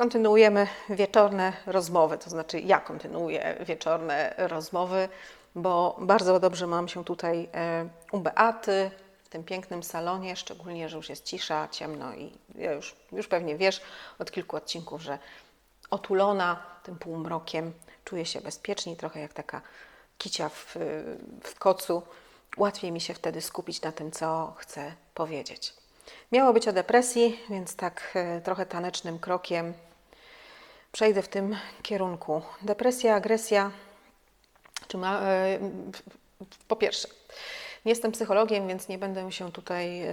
Kontynuujemy wieczorne rozmowy, to znaczy ja kontynuuję wieczorne rozmowy, bo bardzo dobrze mam się tutaj e, u Beaty, w tym pięknym salonie, szczególnie, że już jest cisza, ciemno i ja już, już pewnie wiesz od kilku odcinków, że otulona tym półmrokiem czuję się bezpiecznie, trochę jak taka kicia w, w kocu. Łatwiej mi się wtedy skupić na tym, co chcę powiedzieć. Miało być o depresji, więc tak e, trochę tanecznym krokiem przejdę w tym kierunku. Depresja, agresja. Czy ma, e, po pierwsze, nie jestem psychologiem, więc nie będę się tutaj e,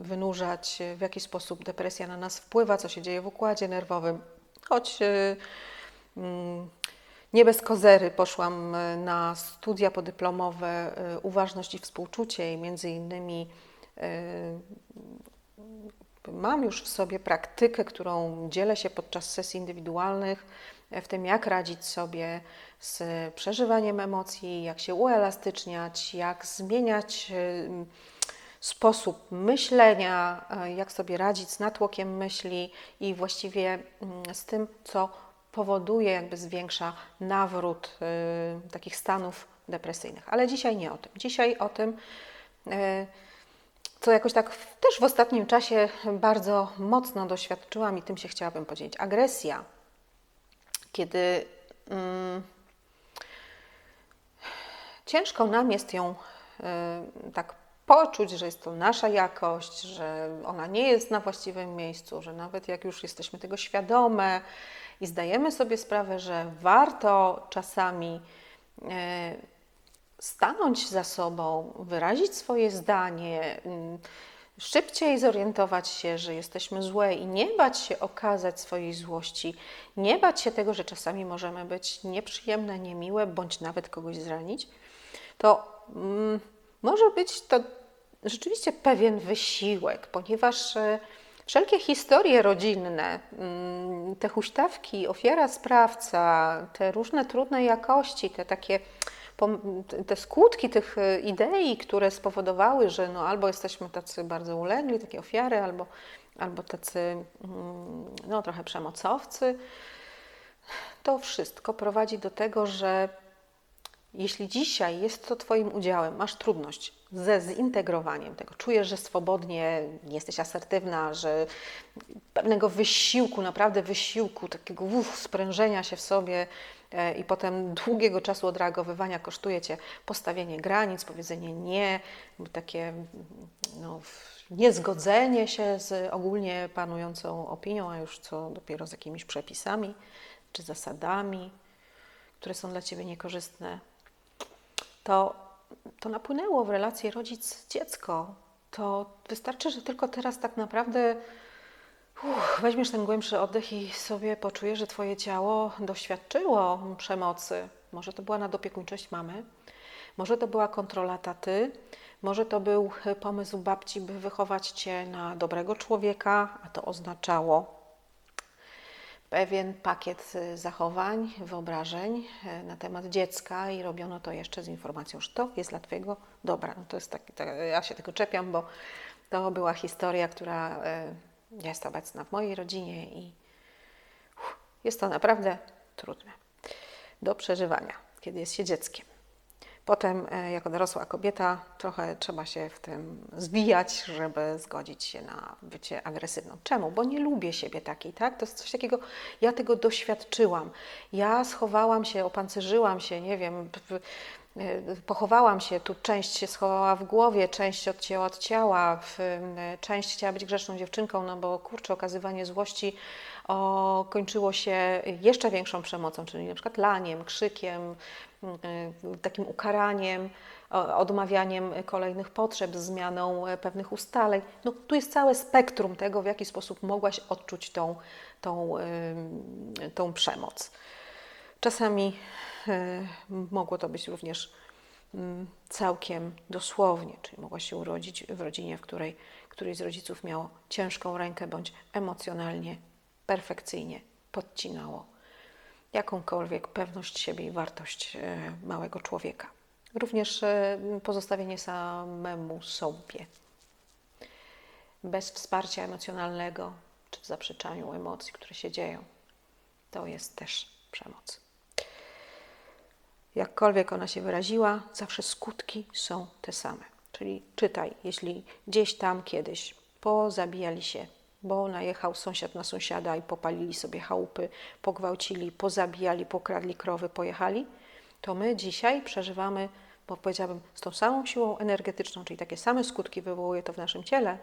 wynurzać, w jaki sposób depresja na nas wpływa, co się dzieje w układzie nerwowym, choć mm, nie bez kozery poszłam na studia podyplomowe uważność i współczucie i między innymi mam już w sobie praktykę, którą dzielę się podczas sesji indywidualnych, e, w tym jak radzić sobie z przeżywaniem emocji, jak się uelastyczniać, jak zmieniać e, sposób myślenia, e, jak sobie radzić z natłokiem myśli i właściwie z tym, co powoduje, jakby zwiększa nawrót takich stanów depresyjnych. Ale dzisiaj nie o tym. Dzisiaj o tym, co jakoś tak też w ostatnim czasie bardzo mocno doświadczyłam i tym się chciałabym podzielić. Agresja, kiedy mm, ciężko nam jest ją y, tak poczuć, że jest to nasza jakość, że ona nie jest na właściwym miejscu, że nawet jak już jesteśmy tego świadome i zdajemy sobie sprawę, że warto czasami y, stanąć za sobą, wyrazić swoje zdanie, mm, szybciej zorientować się, że jesteśmy złe i nie bać się okazać swojej złości, nie bać się tego, że czasami możemy być nieprzyjemne, niemiłe, bądź nawet kogoś zranić, to mm, może być to rzeczywiście pewien wysiłek, ponieważ e, wszelkie historie rodzinne, mm, te huśtawki, ofiara, sprawca, te różne trudne jakości, te takie te skutki tych e, idei, które spowodowały, że no albo jesteśmy tacy bardzo ulegli, takie ofiary, albo, albo tacy mm, no, trochę przemocowcy, to wszystko prowadzi do tego, że jeśli dzisiaj jest to Twoim udziałem, masz trudność ze zintegrowaniem tego, czujesz, że swobodnie nie jesteś asertywna, że pewnego wysiłku, naprawdę wysiłku, takiego uf, sprężenia się w sobie i potem długiego czasu odreagowywania kosztuje Cię postawienie granic, powiedzenie nie, takie no, niezgodzenie się z ogólnie panującą opinią, a już co dopiero z jakimiś przepisami czy zasadami, które są dla Ciebie niekorzystne to, to napłynęło w relację rodzic-dziecko. To wystarczy, że tylko teraz tak naprawdę uff, weźmiesz ten głębszy oddech i sobie poczujesz, że Twoje ciało doświadczyło przemocy. Może to była nadopiekuńczość mamy, może to była kontrola taty, może to był pomysł babci, by wychować Cię na dobrego człowieka, a to oznaczało pewien pakiet y, zachowań, wyobrażeń y, na temat dziecka i robiono to jeszcze z informacją, że to jest dla Twojego dobra. No to jest taki, ja się tego czepiam, bo to była historia, która jest obecna w mojej rodzinie i uff, jest to naprawdę trudne do przeżywania, kiedy jest się dzieckiem. Potem, e, jako dorosła kobieta, trochę trzeba się w tym zwijać, żeby zgodzić się na bycie agresywną. Czemu? Bo nie lubię siebie takiej, tak? To jest coś takiego, ja tego doświadczyłam. Ja schowałam się, opancerzyłam się, nie wiem, pochowałam się, tu część się schowała w głowie, część odcięła od ciała, część chciała być grzeczną dziewczynką, no bo kurczę, okazywanie złości o, kończyło się jeszcze większą przemocą, czyli na przykład laniem, krzykiem, Y, takim ukaraniem, odmawianiem kolejnych potrzeb, zmianą e, pewnych ustaleń. No, tu jest całe spektrum tego, w jaki sposób mogłaś odczuć tą, tą, tą przemoc. Czasami e, mogło to być również mm, całkiem dosłownie, czyli mogłaś się urodzić w rodzinie, w której któryś z rodziców miał ciężką rękę bądź emocjonalnie, perfekcyjnie podcinało jakąkolwiek pewność siebie i wartość e, małego człowieka. Również e, pozostawienie samemu sobie. Bez wsparcia emocjonalnego, czy w zaprzeczaniu emocji, które się dzieją. To jest też przemoc. Jakkolwiek ona się wyraziła, zawsze skutki są te same. Czyli czytaj, jeśli gdzieś tam kiedyś pozabijali się, bo najechał sąsiad na sąsiada i popalili sobie chałupy, pogwałcili, pozabijali, pokradli krowy, pojechali, to my dzisiaj przeżywamy, bo powiedziałabym, z tą samą siłą energetyczną, czyli takie same skutki wywołuje to w naszym ciele,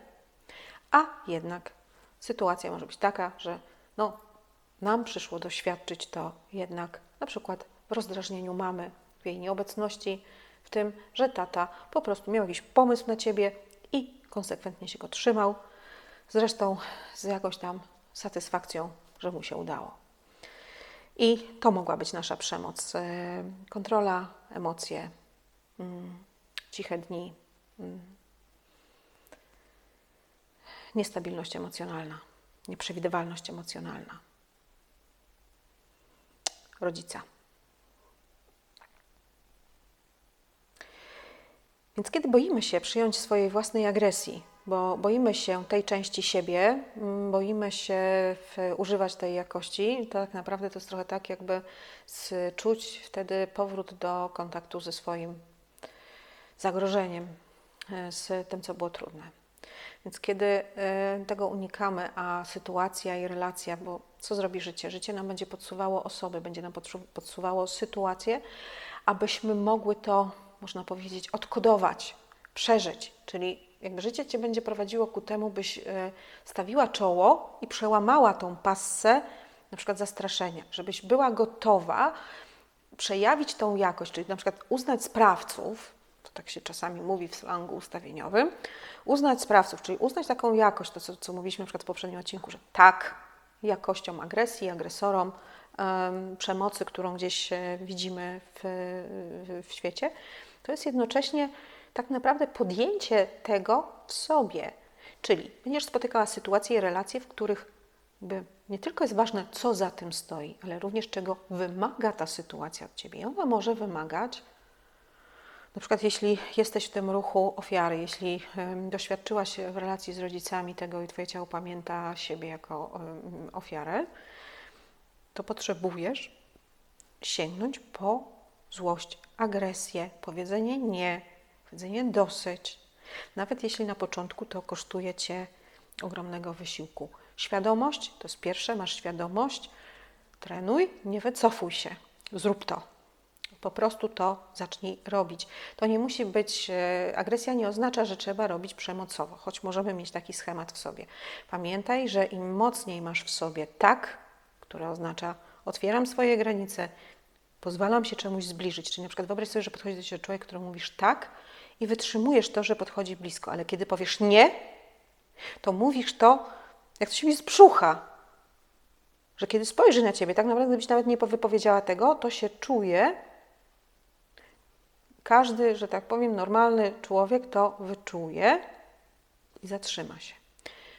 a jednak sytuacja może być taka, że no, nam przyszło doświadczyć to jednak na przykład rozdrażnieniu mamy, w jej nieobecności, w tym, że tata po prostu miał jakiś pomysł na ciebie i konsekwentnie się go trzymał, zresztą z jakąś tam satysfakcją, że mu się udało. I to mogła być nasza przemoc. E, kontrola, emocje, mm, ciche dni, mm, niestabilność emocjonalna, nieprzewidywalność emocjonalna. Rodzica. Więc kiedy boimy się przyjąć swojej własnej agresji, bo boimy się tej części siebie, mm, boimy się używać tej jakości, to tak naprawdę to jest trochę tak, jakby czuć wtedy powrót do kontaktu ze swoim zagrożeniem, e, z tym, co było trudne. Więc kiedy e, tego unikamy, a sytuacja i relacja, bo co zrobi życie? Życie nam będzie podsuwało osoby, będzie nam podsuwało sytuacje, abyśmy mogły to, można powiedzieć, odkodować, przeżyć. Czyli jakby życie Cię będzie prowadziło ku temu, byś e, stawiła czoło i przełamała tą passę, na przykład zastraszenia, żebyś była gotowa przejawić tą jakość, czyli na przykład uznać sprawców, to tak się czasami mówi w slangu ustawieniowym, uznać sprawców, czyli uznać taką jakość, to co, co mówiliśmy na przykład w poprzednim odcinku, że tak, jakością agresji, agresorom, przemocy, którą gdzieś e, widzimy w, w świecie, to jest jednocześnie tak naprawdę podjęcie tego w sobie. Czyli będziesz spotykała sytuacje i relacje, w których nie tylko jest ważne, co za tym stoi, ale również czego wymaga ta sytuacja od ciebie. I ona może wymagać, na przykład jeśli jesteś w tym ruchu ofiary, jeśli doświadczyłaś w relacji z rodzicami tego i twoje ciało pamięta siebie jako ofiarę, to potrzebujesz sięgnąć po złość, agresję, powiedzenie nie, Powiedzenie dosyć, nawet jeśli na początku to kosztuje Cię ogromnego wysiłku. Świadomość to jest pierwsze, masz świadomość, trenuj, nie wycofuj się, zrób to. Po prostu to zacznij robić. To nie musi być, e, agresja nie oznacza, że trzeba robić przemocowo, choć możemy mieć taki schemat w sobie. Pamiętaj, że im mocniej masz w sobie tak, które oznacza otwieram swoje granice, pozwalam się czemuś zbliżyć. Czyli na przykład wyobraź sobie, że podchodzi do Ciebie człowiek, który mówisz tak, i wytrzymujesz to, że podchodzi blisko, ale kiedy powiesz nie, to mówisz to, jak coś mi z brzucha. Że kiedy spojrzy na ciebie, tak naprawdę, gdybyś nawet nie wypowiedziała tego, to się czuje. Każdy, że tak powiem, normalny człowiek to wyczuje i zatrzyma się.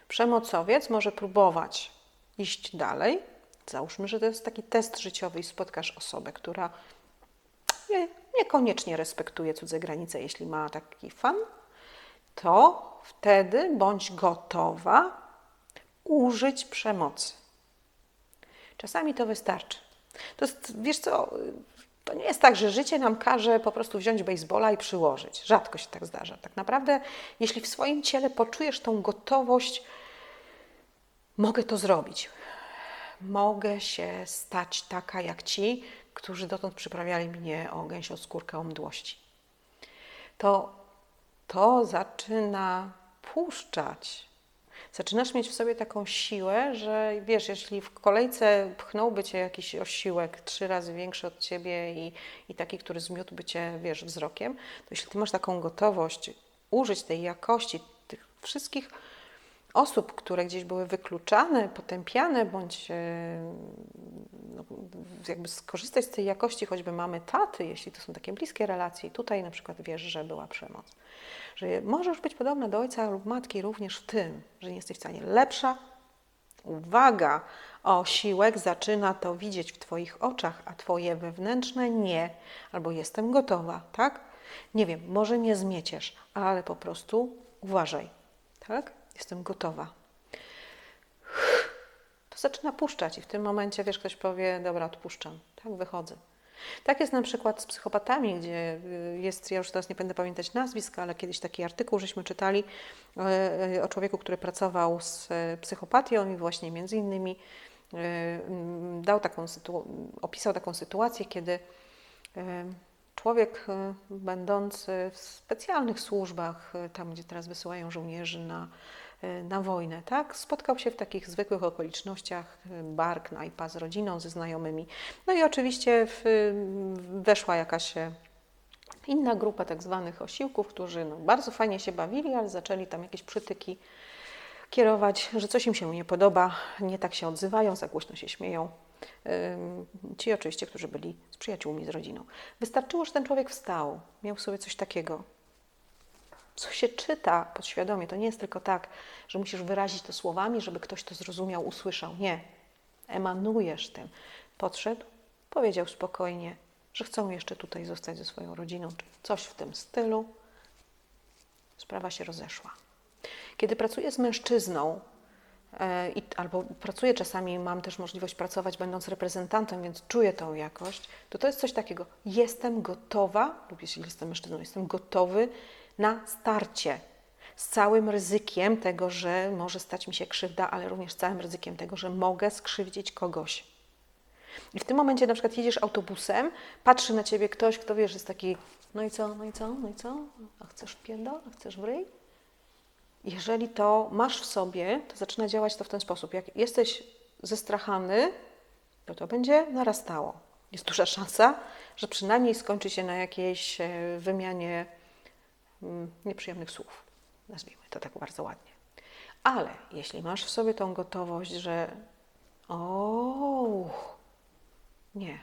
Przemocowiec może próbować iść dalej. Załóżmy, że to jest taki test życiowy i spotkasz osobę, która nie, niekoniecznie respektuje cudze granice, jeśli ma taki fan, to wtedy bądź gotowa użyć przemocy. Czasami to wystarczy. To jest, wiesz co, to nie jest tak, że życie nam każe po prostu wziąć baseballa i przyłożyć. Rzadko się tak zdarza. Tak naprawdę, jeśli w swoim ciele poczujesz tą gotowość, mogę to zrobić. Mogę się stać taka jak ci, którzy dotąd przyprawiali mnie o gęsią skórkę o mdłości. To, to zaczyna puszczać. Zaczynasz mieć w sobie taką siłę, że wiesz, jeśli w kolejce pchnąłby cię jakiś osiłek trzy razy większy od ciebie i, i taki, który zmiótłby cię, wiesz, wzrokiem, to jeśli ty masz taką gotowość użyć tej jakości, tych wszystkich osób, które gdzieś były wykluczane, potępiane, bądź e, no, jakby skorzystać z tej jakości choćby mamy taty, jeśli to są takie bliskie relacje. Tutaj na przykład wiesz, że była przemoc. Że możesz być podobna do ojca lub matki również w tym, że nie jesteś w stanie lepsza. Uwaga! Osiłek zaczyna to widzieć w Twoich oczach, a Twoje wewnętrzne nie, albo jestem gotowa, tak? Nie wiem, może nie zmieciesz, ale po prostu uważaj, tak? Jestem gotowa. zaczyna puszczać i w tym momencie, wiesz, ktoś powie, dobra, odpuszczam, tak, wychodzę. Tak jest na przykład z psychopatami, gdzie y, jest, ja już teraz nie będę pamiętać nazwiska, ale kiedyś taki artykuł żeśmy czytali y, y, o człowieku, który pracował z psychopatią i właśnie między innymi dał taką opisał taką sytuację, kiedy człowiek będący w specjalnych służbach, tam gdzie teraz wysyłają żołnierzy na na wojnę, tak? Spotkał się w takich zwykłych okolicznościach, y, bar, knajpa z rodziną, ze znajomymi. No i oczywiście w, weszła jakaś e, inna grupa tak zwanych osiłków, którzy no, bardzo fajnie się bawili, ale zaczęli tam jakieś przytyki kierować, że coś im się nie podoba, nie tak się odzywają, za głośno się śmieją. Ci oczywiście, którzy byli z przyjaciółmi, z rodziną. Wystarczyło, że ten człowiek wstał, miał w sobie coś takiego, co się czyta podświadomie. To nie jest tylko tak, że musisz wyrazić to słowami, żeby ktoś to zrozumiał, usłyszał. Nie. Emanujesz tym. Podszedł, powiedział spokojnie, że chcą jeszcze tutaj zostać ze swoją rodziną, czy coś w tym stylu. Sprawa się rozeszła. Kiedy pracuję z mężczyzną, e, albo pracuję czasami, mam też możliwość pracować będąc reprezentantem, więc czuję tą jakość, to to jest coś takiego. Jestem gotowa, lub jeśli jestem mężczyzną, jestem gotowy na starcie z całym ryzykiem tego, że może stać mi się krzywda, ale również z całym ryzykiem tego, że mogę skrzywdzić kogoś. I w tym momencie na przykład jedziesz autobusem, patrzy na ciebie ktoś, kto wiesz, jest taki, no i co, no i co, no i co, a chcesz pierdol, a chcesz w ryj? Jeżeli to masz w sobie, to zaczyna działać to w ten sposób. Jak jesteś zestrachany, to to będzie narastało. Jest duża szansa, że przynajmniej skończy się na jakiejś e, wymianie nieprzyjemnych słów, nazwijmy to tak bardzo ładnie. Ale jeśli masz w sobie tą gotowość, że o, nie,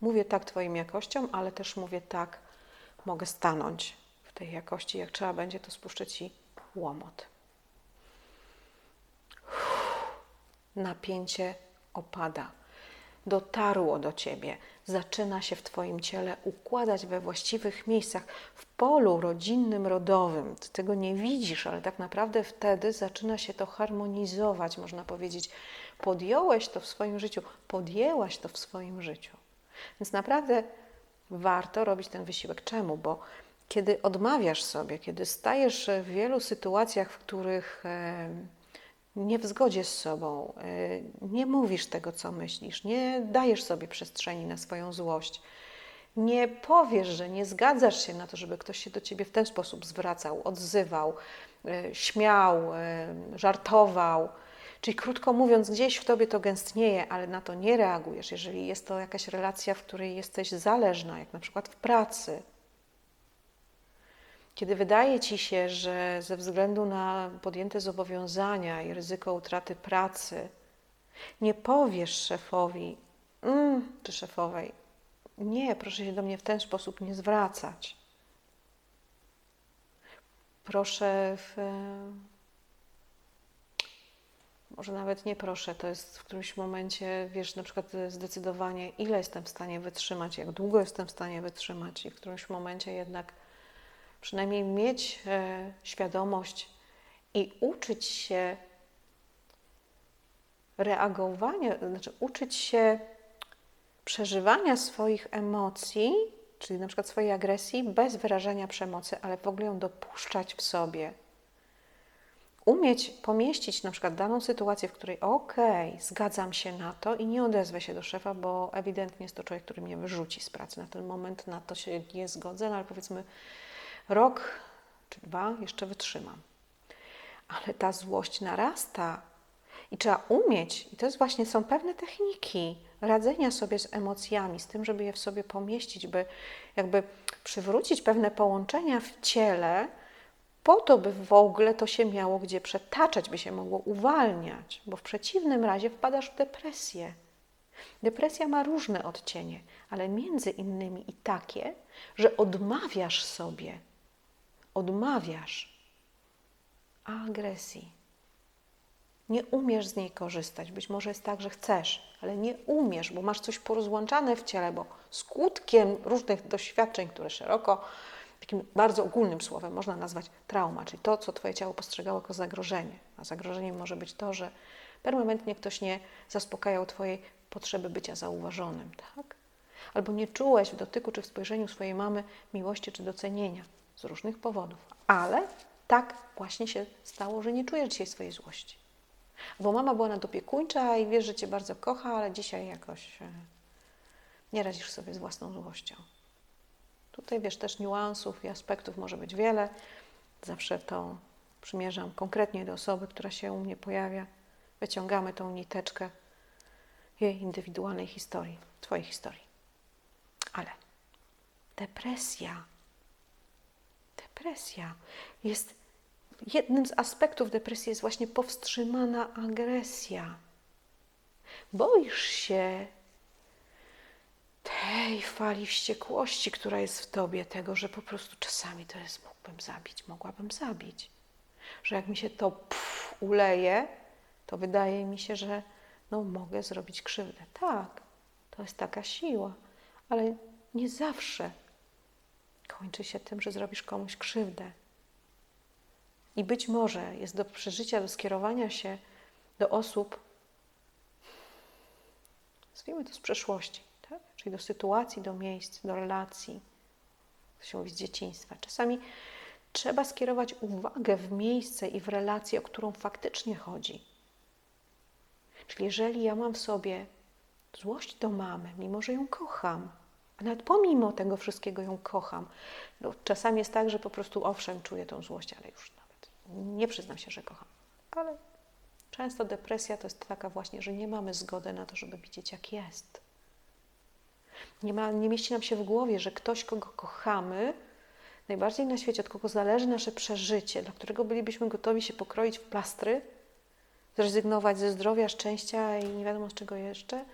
mówię tak Twoim jakościom, ale też mówię tak, mogę stanąć w tej jakości, jak trzeba będzie, to spuszczę Ci łomot. Napięcie opada dotarło do ciebie, zaczyna się w Twoim ciele układać we właściwych miejscach, w polu rodzinnym, rodowym. Ty tego nie widzisz, ale tak naprawdę wtedy zaczyna się to harmonizować, można powiedzieć. Podjąłeś to w swoim życiu, podjęłaś to w swoim życiu. Więc naprawdę warto robić ten wysiłek. Czemu? Bo kiedy odmawiasz sobie, kiedy stajesz w wielu sytuacjach, w których nie w zgodzie z sobą, y, nie mówisz tego, co myślisz, nie dajesz sobie przestrzeni na swoją złość, nie powiesz, że nie zgadzasz się na to, żeby ktoś się do ciebie w ten sposób zwracał, odzywał, y, śmiał, y, żartował. Czyli krótko mówiąc, gdzieś w tobie to gęstnieje, ale na to nie reagujesz. Jeżeli jest to jakaś relacja, w której jesteś zależna, jak na przykład w pracy, kiedy wydaje ci się, że ze względu na podjęte zobowiązania i ryzyko utraty pracy, nie powiesz szefowi mm, czy szefowej, nie, proszę się do mnie w ten sposób nie zwracać. Proszę w, może nawet nie proszę, to jest w którymś momencie, wiesz, na przykład zdecydowanie, ile jestem w stanie wytrzymać, jak długo jestem w stanie wytrzymać, i w którymś momencie jednak przynajmniej mieć e, świadomość i uczyć się reagowania, znaczy uczyć się przeżywania swoich emocji, czyli na przykład swojej agresji, bez wyrażania przemocy, ale w ogóle ją dopuszczać w sobie. Umieć pomieścić na przykład daną sytuację, w której okej, zgadzam się na to i nie odezwę się do szefa, bo ewidentnie jest to człowiek, który mnie wyrzuci z pracy. Na ten moment na to się nie zgodzę, no ale powiedzmy rok czy dwa jeszcze wytrzymam. Ale ta złość narasta i trzeba umieć, i to jest właśnie, są pewne techniki radzenia sobie z emocjami, z tym, żeby je w sobie pomieścić, by jakby przywrócić pewne połączenia w ciele, po to, by w ogóle to się miało gdzie przetaczać, by się mogło uwalniać, bo w przeciwnym razie wpadasz w depresję. Depresja ma różne odcienie, ale między innymi i takie, że odmawiasz sobie odmawiasz agresji. Nie umiesz z niej korzystać. Być może jest tak, że chcesz, ale nie umiesz, bo masz coś porozłączane w ciele, bo skutkiem różnych doświadczeń, które szeroko, takim bardzo ogólnym słowem można nazwać trauma, czyli to, co Twoje ciało postrzegało jako zagrożenie. A zagrożeniem może być to, że permanentnie ktoś nie zaspokajał Twojej potrzeby bycia zauważonym, tak? Albo nie czułeś w dotyku czy w spojrzeniu swojej mamy miłości czy docenienia z różnych powodów, ale tak właśnie się stało, że nie czujesz dzisiaj swojej złości. Bo mama była nadopiekuńcza i wiesz, że Cię bardzo kocha, ale dzisiaj jakoś e, nie radzisz sobie z własną złością. Tutaj wiesz, też niuansów i aspektów może być wiele. Zawsze to przymierzam konkretnie do osoby, która się u mnie pojawia. Wyciągamy tą niteczkę jej indywidualnej historii, Twojej historii. Ale depresja, depresja jest jednym z aspektów depresji jest właśnie powstrzymana agresja. Boisz się tej fali wściekłości, która jest w tobie, tego, że po prostu czasami to jest mógłbym zabić, mogłabym zabić. Że jak mi się to pff, uleje, to wydaje mi się, że no, mogę zrobić krzywdę. Tak, to jest taka siła, ale nie zawsze kończy się tym, że zrobisz komuś krzywdę. I być może jest do przeżycia, do skierowania się do osób, nazwijmy to z przeszłości, tak? czyli do sytuacji, do miejsc, do relacji, to się mówi z dzieciństwa. Czasami trzeba skierować uwagę w miejsce i w relację, o którą faktycznie chodzi. Czyli jeżeli ja mam w sobie złość do mamy, mimo że ją kocham, a nawet pomimo tego wszystkiego ją kocham, no, czasami jest tak, że po prostu owszem, czuję tą złość, ale już nawet nie przyznam się, że kocham. Ale często depresja to jest taka właśnie, że nie mamy zgody na to, żeby widzieć, jak jest. Nie, ma, nie mieści nam się w głowie, że ktoś, kogo kochamy, najbardziej na świecie, od kogo zależy nasze przeżycie, dla którego bylibyśmy gotowi się pokroić w plastry, zrezygnować ze zdrowia, szczęścia i nie wiadomo z czego jeszcze,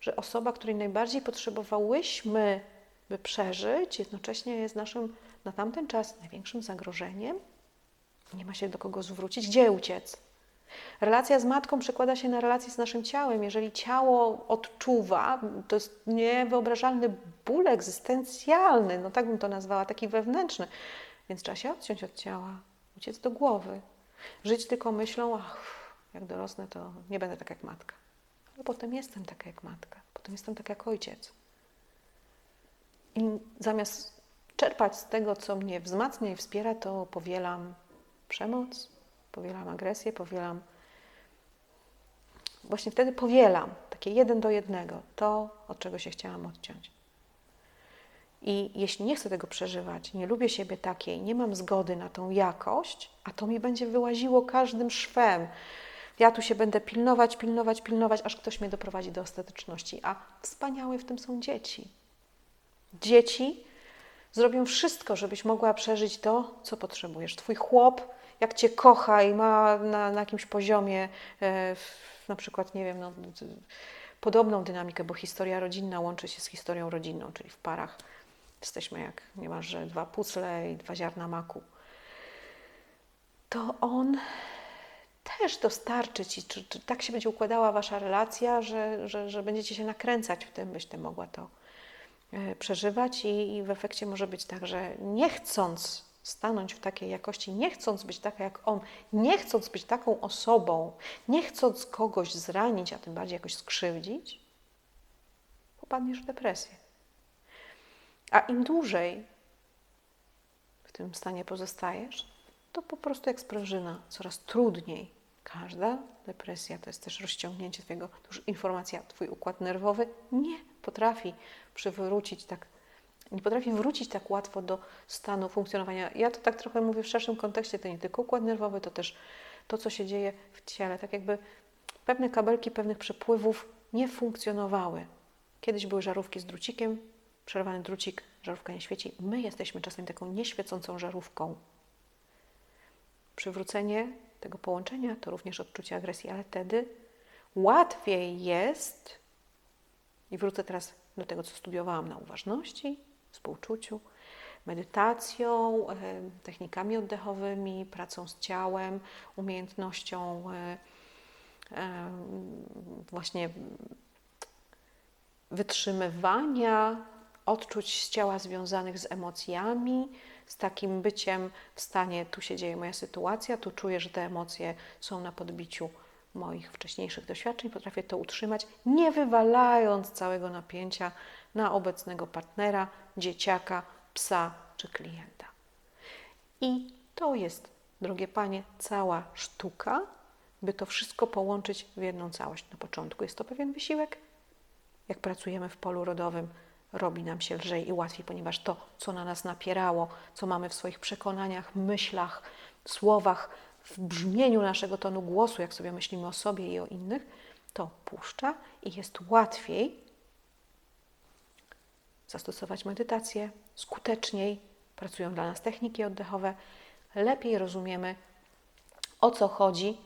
że osoba, której najbardziej potrzebowałyśmy, by przeżyć, jednocześnie jest naszym na tamten czas największym zagrożeniem. Nie ma się do kogo zwrócić, gdzie uciec. Relacja z matką przekłada się na relację z naszym ciałem. Jeżeli ciało odczuwa, to jest niewyobrażalny ból egzystencjalny, no tak bym to nazwała, taki wewnętrzny. Więc trzeba się odciąć od ciała, uciec do głowy. Żyć tylko myślą, ach, jak dorosnę, to nie będę tak jak matka. Ale potem jestem taka jak matka, potem jestem tak jak ojciec. I zamiast czerpać z tego, co mnie wzmacnia i wspiera, to powielam przemoc, powielam agresję, powielam. Właśnie wtedy powielam, takie jeden do jednego, to, od czego się chciałam odciąć. I jeśli nie chcę tego przeżywać, nie lubię siebie takiej, nie mam zgody na tą jakość, a to mi będzie wyłaziło każdym szwem. Ja tu się będę pilnować, pilnować, pilnować, aż ktoś mnie doprowadzi do ostateczności. A wspaniałe w tym są dzieci. Dzieci zrobią wszystko, żebyś mogła przeżyć to, co potrzebujesz. Twój chłop jak Cię kocha i ma na, na jakimś poziomie, e, na przykład, nie wiem, no, podobną dynamikę, bo historia rodzinna łączy się z historią rodzinną, czyli w parach jesteśmy jak niemalże dwa pucle i dwa ziarna maku. To on też dostarczy Ci, czy, czy tak się będzie układała Wasza relacja, że, że, że będziecie się nakręcać w tym, byś Ty mogła to e, przeżywać i, i w efekcie może być tak, że nie chcąc stanąć w takiej jakości, nie chcąc być taka jak on, nie chcąc być taką osobą, nie chcąc kogoś zranić, a tym bardziej jakoś skrzywdzić, popadniesz w depresję. A im dłużej w tym stanie pozostajesz, to po prostu jak sprężyna, coraz trudniej. Każda depresja to jest też rozciągnięcie Twojego, to już informacja, Twój układ nerwowy nie potrafi przywrócić tak nie potrafi wrócić tak łatwo do stanu funkcjonowania. Ja to tak trochę mówię w szerszym kontekście, to nie tylko układ nerwowy, to też to, co się dzieje w ciele. Tak jakby pewne kabelki pewnych przepływów nie funkcjonowały. Kiedyś były żarówki z drucikiem, przerwany drucik, żarówka nie świeci. My jesteśmy czasem taką nieświecącą żarówką. Przywrócenie tego połączenia to również odczucie agresji, ale wtedy łatwiej jest, i wrócę teraz do tego, co studiowałam na uważności, współczuciu, medytacją, technikami oddechowymi, pracą z ciałem, umiejętnością właśnie wytrzymywania odczuć z ciała związanych z emocjami, z takim byciem w stanie, tu się dzieje moja sytuacja, tu czuję, że te emocje są na podbiciu moich wcześniejszych doświadczeń potrafię to utrzymać, nie wywalając całego napięcia na obecnego partnera, dzieciaka, psa czy klienta. I to jest, drogie panie, cała sztuka, by to wszystko połączyć w jedną całość. Na początku jest to pewien wysiłek. Jak pracujemy w polu rodowym, robi nam się lżej i łatwiej, ponieważ to, co na nas napierało, co mamy w swoich przekonaniach, myślach, słowach, w brzmieniu naszego tonu głosu, jak sobie myślimy o sobie i o innych, to puszcza i jest łatwiej zastosować medytację, skuteczniej pracują dla nas techniki oddechowe, lepiej rozumiemy o co chodzi,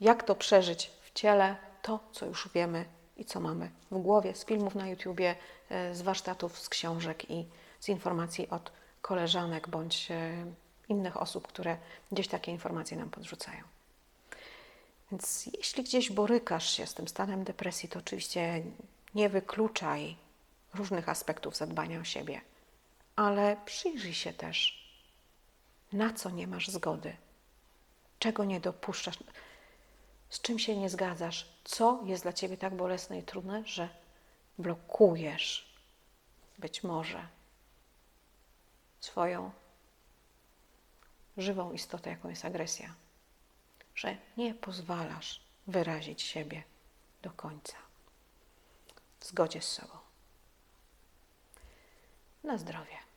jak to przeżyć w ciele, to co już wiemy i co mamy w głowie z filmów na YouTubie, e, z warsztatów, z książek i z informacji od koleżanek bądź e, innych osób, które gdzieś takie informacje nam podrzucają. Więc jeśli gdzieś borykasz się z tym stanem depresji, to oczywiście nie wykluczaj różnych aspektów zadbania o siebie, ale przyjrzyj się też, na co nie masz zgody, czego nie dopuszczasz, z czym się nie zgadzasz, co jest dla ciebie tak bolesne i trudne, że blokujesz być może swoją żywą istotę, jaką jest agresja, że nie pozwalasz wyrazić siebie do końca w zgodzie z sobą. Na zdrowie.